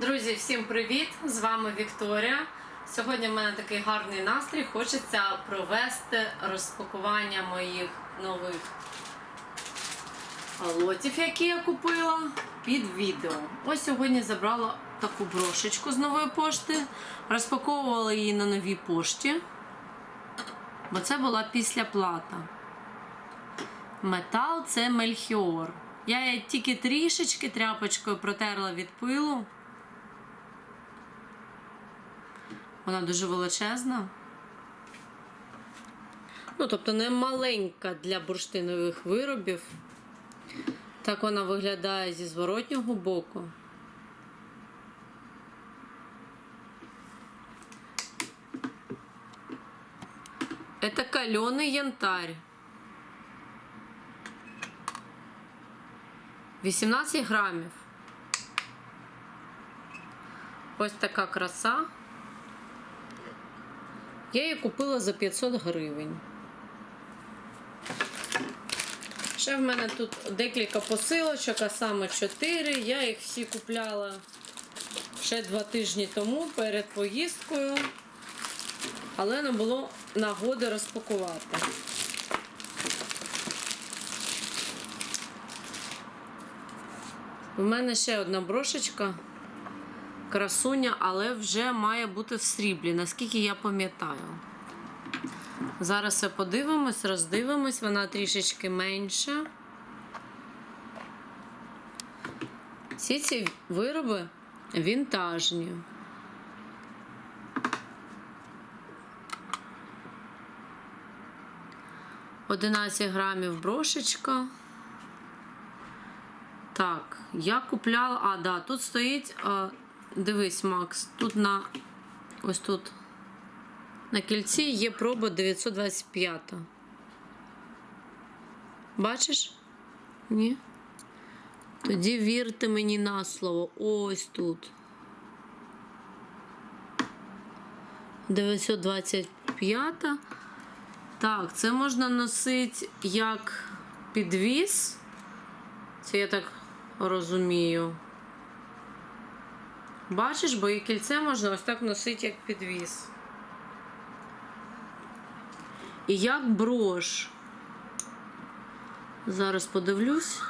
Друзі, всім привіт! З вами Вікторія. Сьогодні в мене такий гарний настрій. Хочеться провести розпакування моїх нових лотів, які я купила, під відео. Ось сьогодні забрала таку брошечку з нової пошти. Розпаковувала її на новій пошті, бо це була післяплата. Метал це мельхіор. Я її тільки трішечки тряпочкою протерла від пилу. Вона дуже величезна. Ну, тобто не маленька для бурштинових виробів. Так вона виглядає зі зворотнього боку. Это каленый янтарь. 18 грамів. Ось така краса. Я її купила за 500 гривень. Ще в мене тут декілька посилочок, а саме 4. Я їх всі купляла ще два тижні тому перед поїздкою, але не було нагоди розпакувати. У мене ще одна брошечка красуня, але вже має бути в сріблі, наскільки я пам'ятаю. Зараз все подивимось, роздивимось, вона трішечки менша. Всі ці вироби вінтажні. Одинадцять грамів брошечка. Так, я купляла. А, да, тут стоїть. Дивись, Макс, тут на. Ось тут. На кільці є проба 925. Бачиш? Ні? Тоді вірте мені на слово. Ось тут. 925. Так, це можна носити як підвіз. Це я так розумію. Бачиш, бо і кільце можна ось так носити, як підвіз. І як брош. Зараз подивлюсь.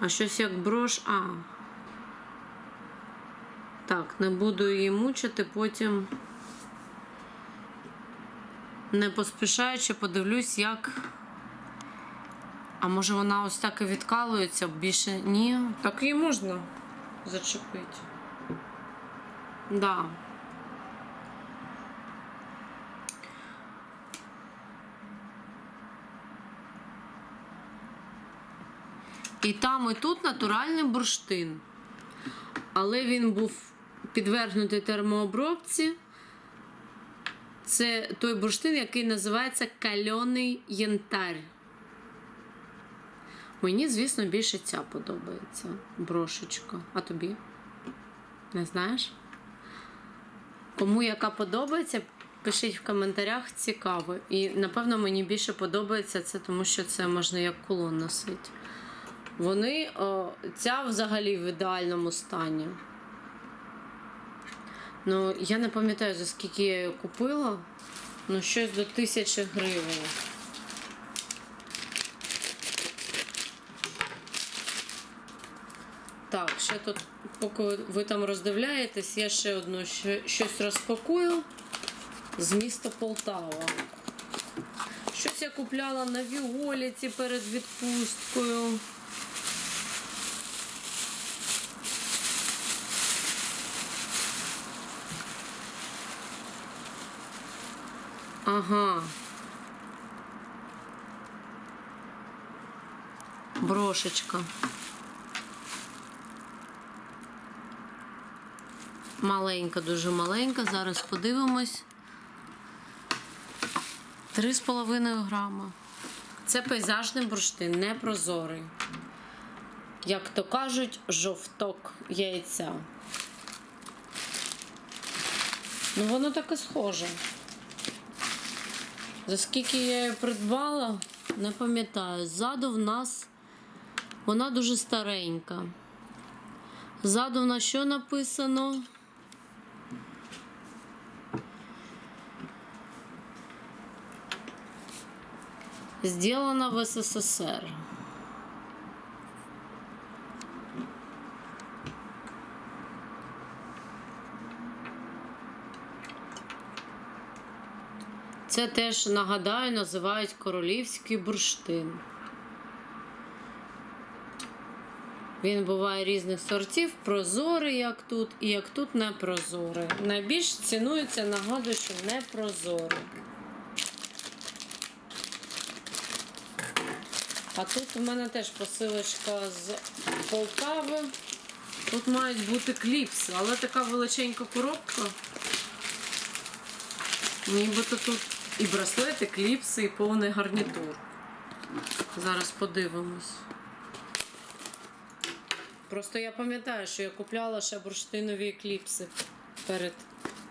А щось як брош. А. Так, не буду її мучити, потім. Не поспішаючи, подивлюсь, як. А може вона ось так і відкалується, більше ні. Так її можна зачепити. Да. І там, і тут натуральний бурштин. Але він був підвергнутий термообробці. Це той бурштин, який називається кальоний янтарь. Мені, звісно, більше ця подобається брошечка. А тобі? Не знаєш? Кому яка подобається, пишіть в коментарях цікаво. І напевно мені більше подобається це, тому що це можна як кулон носити. Вони, о, ця взагалі в ідеальному стані. Ну, я не пам'ятаю, за скільки я її купила. Ну, щось до тисячі гривень. Так, ще тут, поки ви- там роздивляєтесь, я ще одну щось розпакую з міста Полтава. Щось я купляла на Віоліті перед відпусткою. Ага. Брошечка. Маленька, дуже маленька. Зараз подивимось. 3,5 грама. Це пейзажний бурштин, не прозорий. Як то кажуть, жовток яйця. Ну, воно так і схоже. За скільки я її придбала, не пам'ятаю. Ззаду в нас Вона дуже старенька. Ззаду на що написано? Сделано в СССР. Це теж нагадаю, називають королівський бурштин. Він буває різних сортів, прозорий, як тут, і як тут не прозорий. Найбільш цінується, нагадую, що не А тут у мене теж посилочка з Полтави. Тут мають бути кліпси, але така величенька коробка. Нібито тут і браслети, кліпси, і повний гарнітур. Зараз подивимось. Просто я пам'ятаю, що я купляла ще бурштинові кліпси перед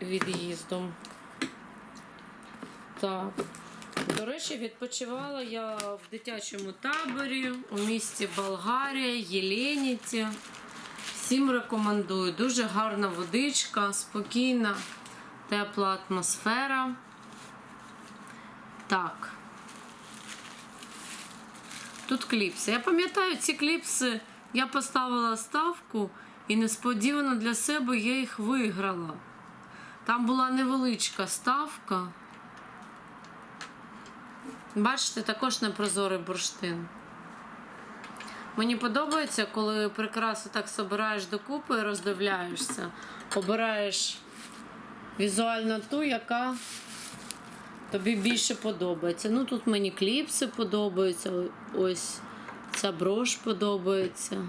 від'їздом. Так. До речі, відпочивала я в дитячому таборі у місті Болгарія, Єленіті. Всім рекомендую. Дуже гарна водичка, спокійна, тепла атмосфера. Так. Тут кліпси. Я пам'ятаю, ці кліпси я поставила ставку і несподівано для себе я їх виграла. Там була невеличка ставка. Бачите, також непрозорий бурштин. Мені подобається, коли прикраси так собираєш докупи і роздивляєшся. Обираєш візуально ту, яка тобі більше подобається. Ну тут мені кліпси подобаються. Ось ця брош подобається.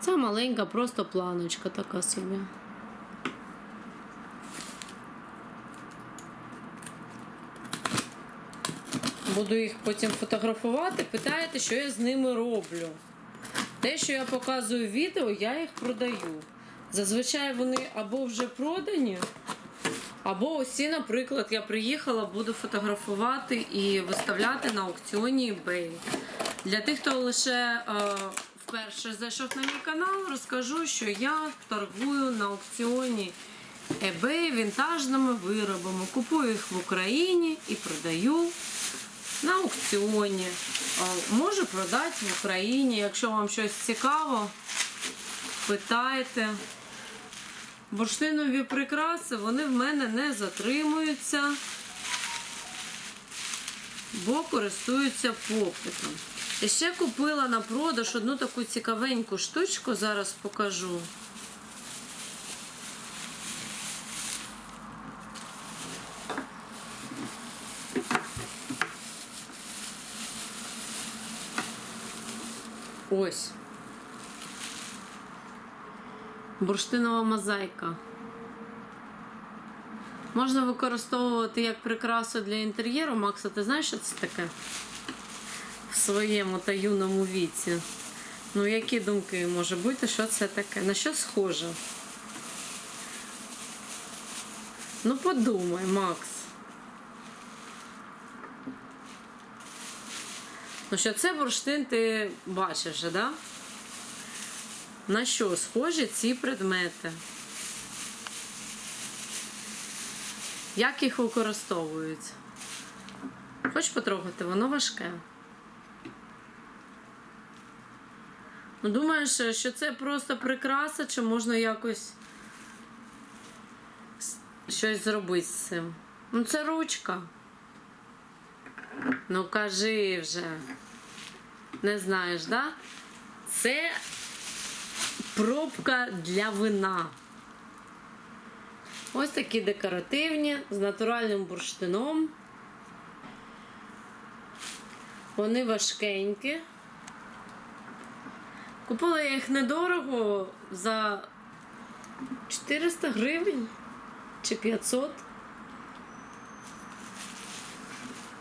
Ця маленька просто планочка така собі. Буду їх потім фотографувати. Питаєте, що я з ними роблю. Те, що я показую в відео, я їх продаю. Зазвичай вони або вже продані, або ці, наприклад, я приїхала, буду фотографувати і виставляти на аукціоні eBay. Для тих, хто лише е, вперше зайшов на мій канал, розкажу, що я торгую на аукціоні eBay вінтажними виробами. Купую їх в Україні і продаю на аукціоні. Можу продати в Україні. Якщо вам щось цікаво, питайте. Бурштинові прикраси вони в мене не затримуються, бо користуються попитом. І ще купила на продаж одну таку цікавеньку штучку, зараз покажу. Ось. Бурштинова мозаїка. Можна використовувати як прикрасу для інтер'єру. Макса, ти знаєш, що це таке? В своєму та юному віці. Ну, які думки може бути, що це таке? На що схоже? Ну, подумай, Макс. Ну, що це бурштин ти бачиш, же, да? На що схожі ці предмети? Як їх використовують? Хоч потрогати, воно важке. Ну, думаєш, що це просто прикраса, чи можна якось щось зробити з цим? Ну, це ручка. Ну, кажи вже. Не знаєш, да? Це пробка для вина. Ось такі декоративні з натуральним бурштином. Вони важкенькі. Купила я їх недорого за 400 гривень чи 500.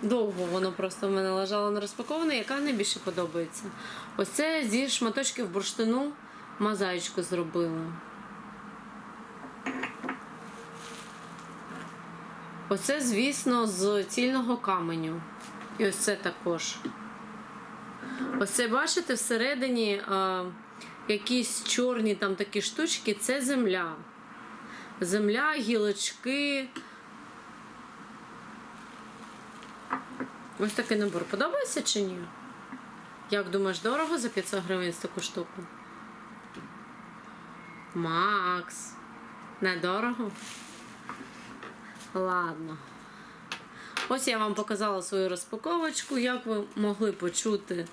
Довго воно просто в мене лежало не розпаковане. Яка найбільше подобається? Ось це зі шматочків бурштину мозаїчку зробила. Оце, звісно, з цільного каменю. І ось це також. Ось це бачите, всередині е, якісь чорні там такі штучки це земля. Земля, гілочки. Ось такий набор. Подобається чи ні? Як думаєш, дорого за 500 гривень з таку штуку? Макс. Недорого? Ладно. Ось я вам показала свою розпаковочку. Як ви могли почути,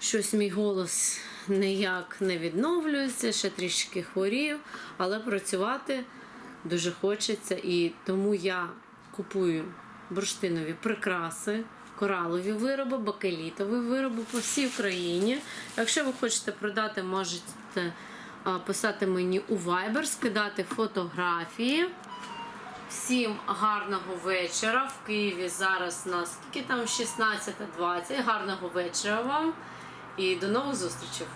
щось мій голос ніяк не відновлюється, ще трішки хворів, але працювати дуже хочеться. І тому я купую бурштинові прикраси, коралові вироби, бакелітові вироби по всій Україні. Якщо ви хочете продати, можете писати мені у Viber, скидати фотографії. Всім гарного вечора. В Києві зараз на скільки там 16.20. Гарного вечора вам і до нових зустрічей.